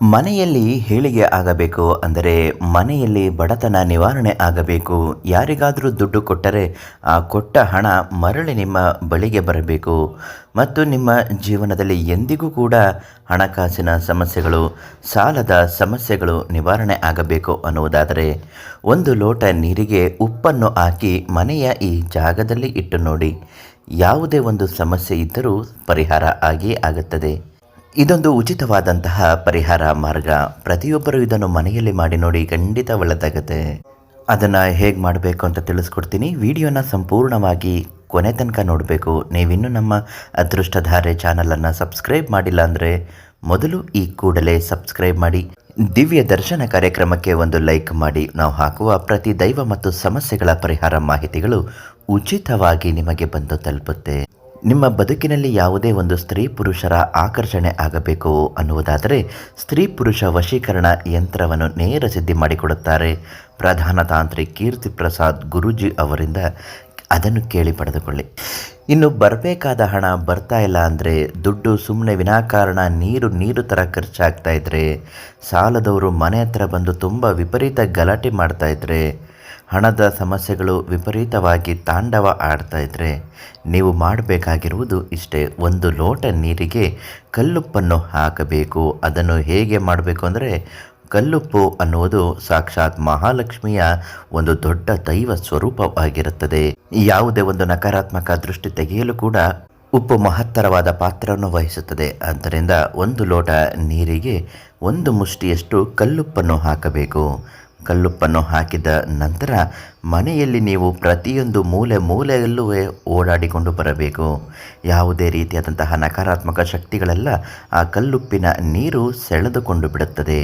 ಮನೆಯಲ್ಲಿ ಹೇಳಿಗೆ ಆಗಬೇಕು ಅಂದರೆ ಮನೆಯಲ್ಲಿ ಬಡತನ ನಿವಾರಣೆ ಆಗಬೇಕು. ಯಾರಿಗಾದರೂ ದುಡ್ಡು ಕೊಟ್ಟರೆ ಆ ಕೊಟ್ಟ ಹಣ ಮರಳಿ ನಿಮ್ಮ ಬಳಿಗೆ ಬರಬೇಕು. ಮತ್ತು ನಿಮ್ಮ ಜೀವನದಲ್ಲಿ ಎಂದಿಗೂ ಕೂಡ ಹಣಕಾಸಿನ ಸಮಸ್ಯೆಗಳು, ಸಾಲದ ಸಮಸ್ಯೆಗಳು ನಿವಾರಣೆ ಆಗಬೇಕು ಅನ್ನುವುದಾದರೆ ಒಂದು ಲೋಟ ನೀರಿಗೆ ಉಪ್ಪನ್ನು ಹಾಕಿ ಮನೆಯ ಈ ಜಾಗದಲ್ಲಿ ಇಟ್ಟು ನೋಡಿ. ಯಾವುದೇ ಒಂದು ಸಮಸ್ಯೆ ಇದ್ದರೂ ಪರಿಹಾರ ಆಗಿಯೇ ಆಗುತ್ತದೆ. ಇದೊಂದು ಉಚಿತವಾದಂತಹ ಪರಿಹಾರ ಮಾರ್ಗ. ಪ್ರತಿಯೊಬ್ಬರು ಇದನ್ನು ಮನೆಯಲ್ಲಿ ಮಾಡಿ ನೋಡಿ ಖಂಡಿತ ಒಳ್ಳೆದಾಗುತ್ತೆ ಅದನ್ನು ಹೇಗೆ ಮಾಡಬೇಕು ಅಂತ ತಿಳಿಸ್ಕೊಡ್ತೀನಿ. ವಿಡಿಯೋನ ಸಂಪೂರ್ಣವಾಗಿ ಕೊನೆ ತನಕ ನೋಡಬೇಕು. ನೀವಿನ್ನೂ ನಮ್ಮ ಅದೃಷ್ಟಧಾರೆ ಚಾನಲನ್ನು ಸಬ್ಸ್ಕ್ರೈಬ್ ಮಾಡಿಲ್ಲ ಅಂದರೆ ಮೊದಲು ಈ ಕೂಡಲೇ ಸಬ್ಸ್ಕ್ರೈಬ್ ಮಾಡಿ. ದಿವ್ಯ ದರ್ಶನ ಕಾರ್ಯಕ್ರಮಕ್ಕೆ ಒಂದು ಲೈಕ್ ಮಾಡಿ. ನಾವು ಹಾಕುವ ಪ್ರತಿ ದೈವ ಮತ್ತು ಸಮಸ್ಯೆಗಳ ಪರಿಹಾರ ಮಾಹಿತಿಗಳು ಉಚಿತವಾಗಿ ನಿಮಗೆ ಬಂದು ತಲುಪುತ್ತೆ. ನಿಮ್ಮ ಬದುಕಿನಲ್ಲಿ ಯಾವುದೇ ಒಂದು ಸ್ತ್ರೀ ಪುರುಷರ ಆಕರ್ಷಣೆ ಆಗಬೇಕು ಅನ್ನುವುದಾದರೆ ಸ್ತ್ರೀ ಪುರುಷ ವಶೀಕರಣ ಯಂತ್ರವನ್ನು ನೇರ ಸಿದ್ಧಿ ಮಾಡಿಕೊಡುತ್ತಾರೆ. ಪ್ರಧಾನ ತಾಂತ್ರಿ ಕೀರ್ತಿ ಪ್ರಸಾದ್ ಗುರೂಜಿ ಅವರಿಂದ ಅದನ್ನು ಕೇಳಿ ಪಡೆದುಕೊಳ್ಳಿ. ಇನ್ನು ಬರಬೇಕಾದ ಹಣ ಬರ್ತಾ ಇಲ್ಲ ಅಂದರೆ ದುಡ್ಡು ಸುಮ್ಮನೆ ವಿನಾಕಾರಣ ನೀರು ನೀರು ಥರ ಖರ್ಚಾಗ್ತಾ ಇದ್ದರೆ ಸಾಲದವರು ಮನೆ ಹತ್ರ ಬಂದು ತುಂಬ ವಿಪರೀತ ಗಲಾಟೆ ಮಾಡ್ತಾಯಿದ್ರೆ ಹಣದ ಸಮಸ್ಯೆಗಳು ವಿಪರೀತವಾಗಿ ತಾಂಡವ ಆಡ್ತಾ ಇದ್ದರೆ ನೀವು ಮಾಡಬೇಕಾಗಿರುವುದು ಇಷ್ಟೇ. ಒಂದು ಲೋಟ ನೀರಿಗೆ ಕಲ್ಲುಪ್ಪನ್ನು ಹಾಕಬೇಕು. ಅದನ್ನು ಹೇಗೆ ಮಾಡಬೇಕು ಅಂದರೆ ಕಲ್ಲುಪ್ಪು ಅನ್ನುವುದು ಸಾಕ್ಷಾತ್ ಮಹಾಲಕ್ಷ್ಮಿಯ ಒಂದು ದೊಡ್ಡ ದೈವ ಸ್ವರೂಪವಾಗಿರುತ್ತದೆ. ಯಾವುದೇ ಒಂದು ನಕಾರಾತ್ಮಕ ದೃಷ್ಟಿ ತೆಗೆಯಲು ಕೂಡ ಉಪ್ಪು ಮಹತ್ತರವಾದ ಪಾತ್ರವನ್ನು ವಹಿಸುತ್ತದೆ. ಆದ್ದರಿಂದ ಒಂದು ಲೋಟ ನೀರಿಗೆ ಒಂದು ಮುಷ್ಟಿಯಷ್ಟು ಕಲ್ಲುಪ್ಪನ್ನು ಹಾಕಬೇಕು. ಕಲ್ಲುಪ್ಪನ್ನು ಹಾಕಿದ ನಂತರ ಮನೆಯಲ್ಲಿ ನೀವು ಪ್ರತಿಯೊಂದು ಮೂಲೆ ಮೂಲೆಯಲ್ಲೂ ಓಡಾಡಿಕೊಂಡು ಬರಬೇಕು. ಯಾವುದೇ ರೀತಿಯಾದಂತಹ ನಕಾರಾತ್ಮಕ ಶಕ್ತಿಗಳೆಲ್ಲ ಆ ಕಲ್ಲುಪ್ಪಿನ ನೀರು ಸೆಳೆದುಕೊಂಡು ಬಿಡುತ್ತದೆ.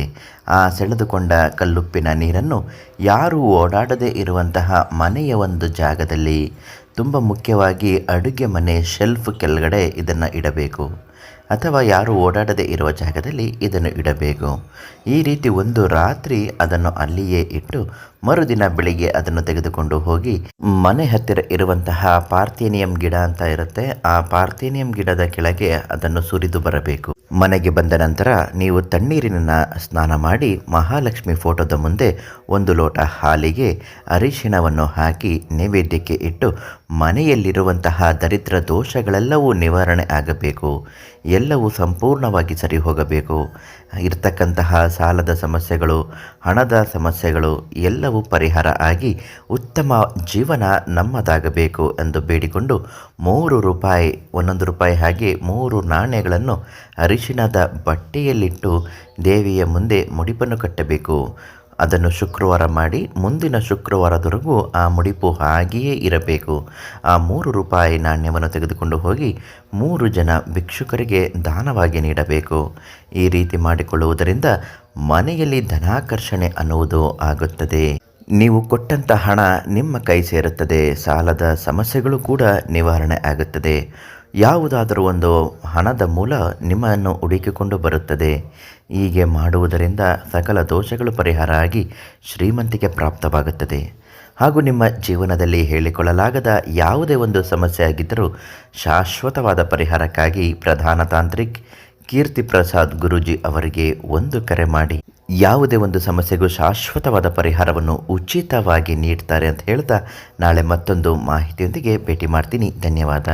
ಆ ಸೆಳೆದುಕೊಂಡ ಕಲ್ಲುಪ್ಪಿನ ನೀರನ್ನು ಯಾರೂ ಓಡಾಡದೇ ಇರುವಂತಹ ಮನೆಯ ಒಂದು ಜಾಗದಲ್ಲಿ, ತುಂಬ ಮುಖ್ಯವಾಗಿ ಅಡುಗೆ ಮನೆ ಶೆಲ್ಫ್ ಕೆಳಗಡೆ ಇದನ್ನು ಇಡಬೇಕು. ಅಥವಾ ಯಾರು ಓಡಾಡದೇ ಇರುವ ಜಾಗದಲ್ಲಿ ಇದನ್ನು ಇಡಬೇಕು. ಈ ರೀತಿ ಒಂದು ರಾತ್ರಿ ಅದನ್ನು ಅಲ್ಲಿಯೇ ಇಟ್ಟು ಮರುದಿನ ಬೆಳಿಗ್ಗೆ ಅದನ್ನು ತೆಗೆದುಕೊಂಡು ಹೋಗಿ ಮನೆ ಹತ್ತಿರ ಇರುವಂತಹ ಪಾರ್ಥೇನಿಯಂ ಗಿಡ ಅಂತ ಇರುತ್ತೆ. ಆ ಪಾರ್ಥೇನಿಯಂ ಗಿಡದ ಕೆಳಗೆ ಅದನ್ನು ಸುರಿದು ಬರಬೇಕು. ಮನೆಗೆ ಬಂದ ನಂತರ ನೀವು ತಣ್ಣೀರಿನ ಸ್ನಾನ ಮಾಡಿ ಮಹಾಲಕ್ಷ್ಮಿ ಫೋಟೋದ ಮುಂದೆ ಒಂದು ಲೋಟ ಹಾಲಿಗೆ ಅರಿಶಿಣವನ್ನು ಹಾಕಿ ನೈವೇದ್ಯಕ್ಕೆ ಇಟ್ಟು ಮನೆಯಲ್ಲಿರುವಂತಹ ದರಿದ್ರ ದೋಷಗಳೆಲ್ಲವೂ ನಿವಾರಣೆ ಆಗಬೇಕು. ಎಲ್ಲವೂ ಸಂಪೂರ್ಣವಾಗಿ ಸರಿ ಹೋಗಬೇಕು ಇರತಕ್ಕಂತಹ ಸಾಲದ ಸಮಸ್ಯೆಗಳು, ಹಣದ ಸಮಸ್ಯೆಗಳು ಎಲ್ಲವೂ ಪರಿಹಾರ ಆಗಿ ಉತ್ತಮ ಜೀವನ ನಮ್ಮದಾಗಬೇಕು ಎಂದು ಬೇಡಿಕೊಂಡು ಮೂರು ರೂಪಾಯಿ, ಒಂದೊಂದು ರೂಪಾಯಿ ಹಾಗೆ ಮೂರು ನಾಣ್ಯಗಳನ್ನು ಅರಿಶಿಣದ ಬಟ್ಟೆಯಲ್ಲಿಟ್ಟು ದೇವಿಯ ಮುಂದೆ ಮುಡಿಪನ್ನು ಕಟ್ಟಬೇಕು. ಅದನ್ನು ಶುಕ್ರವಾರ ಮಾಡಿ ಮುಂದಿನ ಶುಕ್ರವಾರದವರೆಗೂ ಆ ಮುಡಿಪು ಹಾಗೆಯೇ ಇರಬೇಕು. ಆ ಮೂರು ರೂಪಾಯಿ ನಾಣ್ಯವನ್ನು ತೆಗೆದುಕೊಂಡು ಹೋಗಿ ಮೂರು ಜನ ಭಿಕ್ಷುಕರಿಗೆ ದಾನವಾಗಿ ನೀಡಬೇಕು. ಈ ರೀತಿ ಮಾಡಿಕೊಳ್ಳುವುದರಿಂದ ಮನೆಯಲ್ಲಿ ಧನಾಕರ್ಷಣೆ ಅನ್ನುವುದು ಆಗುತ್ತದೆ. ನೀವು ಕೊಟ್ಟಂಥ ಹಣ ನಿಮ್ಮ ಕೈ ಸೇರುತ್ತದೆ. ಸಾಲದ ಸಮಸ್ಯೆಗಳು ಕೂಡ ನಿವಾರಣೆ ಆಗುತ್ತದೆ. ಯಾವುದಾದರೂ ಒಂದು ಹಣದ ಮೂಲ ನಿಮ್ಮನ್ನು ಹುಡುಕಿಕೊಂಡು ಬರುತ್ತದೆ. ಹೀಗೆ ಮಾಡುವುದರಿಂದ ಸಕಲ ದೋಷಗಳು ಪರಿಹಾರ ಆಗಿ ಶ್ರೀಮಂತಿಕೆ ಪ್ರಾಪ್ತವಾಗುತ್ತದೆ. ಹಾಗೂ ನಿಮ್ಮ ಜೀವನದಲ್ಲಿ ಹೇಳಿಕೊಳ್ಳಲಾಗದ ಯಾವುದೇ ಒಂದು ಸಮಸ್ಯೆ ಆಗಿದ್ದರೂ ಶಾಶ್ವತವಾದ ಪರಿಹಾರಕ್ಕಾಗಿ ಪ್ರಧಾನ ತಾಂತ್ರಿಕ್ ಕೀರ್ತಿ ಪ್ರಸಾದ್ ಗುರೂಜಿ ಅವರಿಗೆ ಒಂದು ಕರೆ ಮಾಡಿ, ಯಾವುದೇ ಒಂದು ಸಮಸ್ಯೆಗೂ ಶಾಶ್ವತವಾದ ಪರಿಹಾರವನ್ನು ಉಚಿತವಾಗಿ ನೀಡ್ತಾರೆ ಅಂತ ಹೇಳ್ತಾ ನಾಳೆ ಮತ್ತೊಂದು ಮಾಹಿತಿಯೊಂದಿಗೆ ಭೇಟಿ ಮಾಡ್ತೀನಿ. ಧನ್ಯವಾದ.